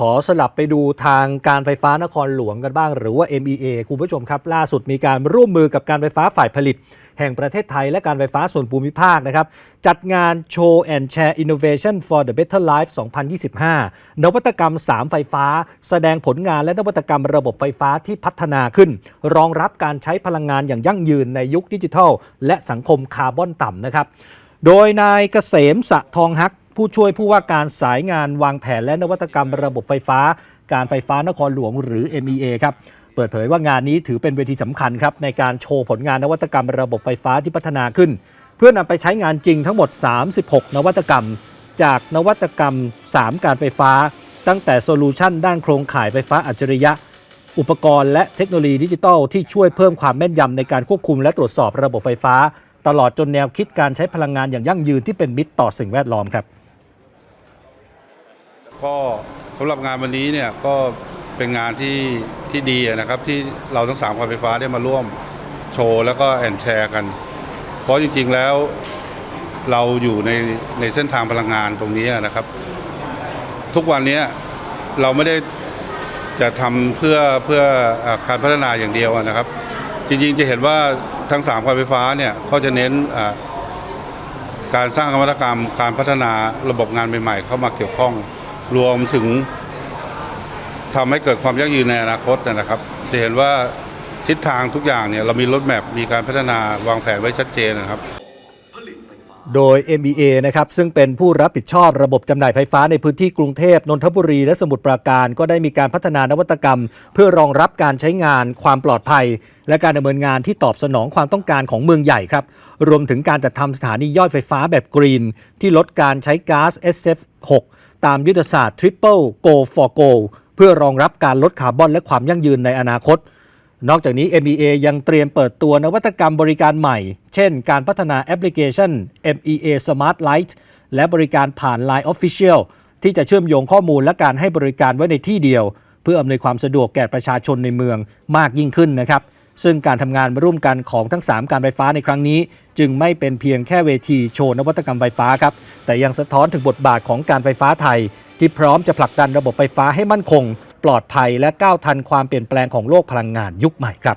ขอสลับไปดูทางการไฟฟ้านครหลวงกันบ้าง หรือว่า MEA คุณผู้ชมครับ ล่าสุดมีการร่วมมือกับการไฟฟ้าฝ่ายผลิต แห่งประเทศไทยและการไฟฟ้าส่วนภูมิภาคนะครับ จัดงาน Show and Share Innovation for the Better Life 2025 นวัตกรรม 3 ไฟฟ้า แสดงผลงานและนวัตกรรมระบบไฟฟ้าที่พัฒนาขึ้น รองรับการใช้พลังงานอย่างยั่งยืนในยุคดิจิทัล และสังคมคาร์บอนต่ำนะครับโดยนายเกษมสะทองฮัก ผู้ช่วยผู้ว่าการสายงานวางแผนและนวัตกรรมระบบไฟฟ้า การไฟฟ้านครหลวงหรือ MEA ครับเปิดเผยว่างานนี้ถือเป็นเวทีสำคัญครับในการโชว์ผลงานนวัตกรรมระบบไฟฟ้าที่พัฒนาขึ้น เพื่อนำไปใช้งานจริงทั้งหมด 36 นวัตกรรม จากนวัตกรรม 3 การไฟฟ้า ตั้งแต่โซลูชันด้านโครงข่ายไฟฟ้าอัจฉริยะ อุปกรณ์และเทคโนโลยีดิจิทัลที่ช่วยเพิ่มความแม่นยำในการควบคุมและตรวจสอบระบบไฟฟ้า ตลอดจนแนวคิดการใช้พลังงานอย่างยั่งยืนที่เป็นมิตรต่อสิ่งแวดล้อมครับ ก็สำหรับงานวันนี้เนี่ยก็เป็นงานที่ที่ดีนะครับที่เราทั้งสามการไฟฟ้าได้มาร่วมโชว์แล้วก็แอนแชร์กัน เพราะจริงๆแล้วเราอยู่ในในเส้นทางพลังงานตรงนี้นะครับ ทุกวันนี้เราไม่ได้จะทำเพื่อเพื่อการพัฒนาอย่างเดียวนะครับ จริงๆจะเห็นว่าทั้งสามการไฟฟ้าเนี่ยเขาจะเน้นการสร้างนวัตกรรม การพัฒนาระบบงานใหม่ๆ เข้ามาเกี่ยวข้อง รวมถึงทำให้เกิดความยั่งยืนในอนาคตนะครับ จะเห็นว่าทิศทางทุกอย่างเนี่ยเรามีรถแมพมีการพัฒนาวางแผนไว้ชัดเจนนะครับ โดย MEA นะครับซึ่งเป็นผู้รับผิดชอบระบบจำหน่ายไฟฟ้าในพื้นที่กรุงเทพนนทบุรีและสมุทรปราการ ก็ได้มีการพัฒนานวัตกรรม เพื่อรองรับการใช้งานความปลอดภัย และการดำเนินงานที่ตอบสนองความต้องการของเมืองใหญ่ครับ รวมถึงการจัดทำสถานีย่อยไฟฟ้าแบบกรีน ที่ลดการใช้ก๊าซ SF6 ตามยุทธศาสตร์ Triple Go for Go เพื่อรองรับการลดคาร์บอนและความยั่งยืนในอนาคต นอกจากนี้ MEA ยังเตรียมเปิดตัวนวัตกรรมบริการใหม่ เช่น การพัฒนาแอปพลิเคชัน MEA Smart Light และบริการผ่าน Line Official ที่จะเชื่อมโยงข้อมูลและการให้บริการไว้ในที่เดียว เพื่ออำนวยความสะดวกแก่ประชาชนในเมืองมากยิ่งขึ้นนะครับ ซึ่งการทำงานร่วมกันของทั้ง 3 การไฟฟ้าในครั้งนี้ จึงไม่เป็นเพียงแค่เวทีโชว์นวัตกรรมไฟฟ้าครับ แต่ยังสะท้อนถึงบทบาทของการไฟฟ้าไทย ที่พร้อมจะผลักดันระบบไฟฟ้าให้มั่นคง ปลอดภัยและก้าวทันความเปลี่ยนแปลงของโลกพลังงานยุคใหม่ครับ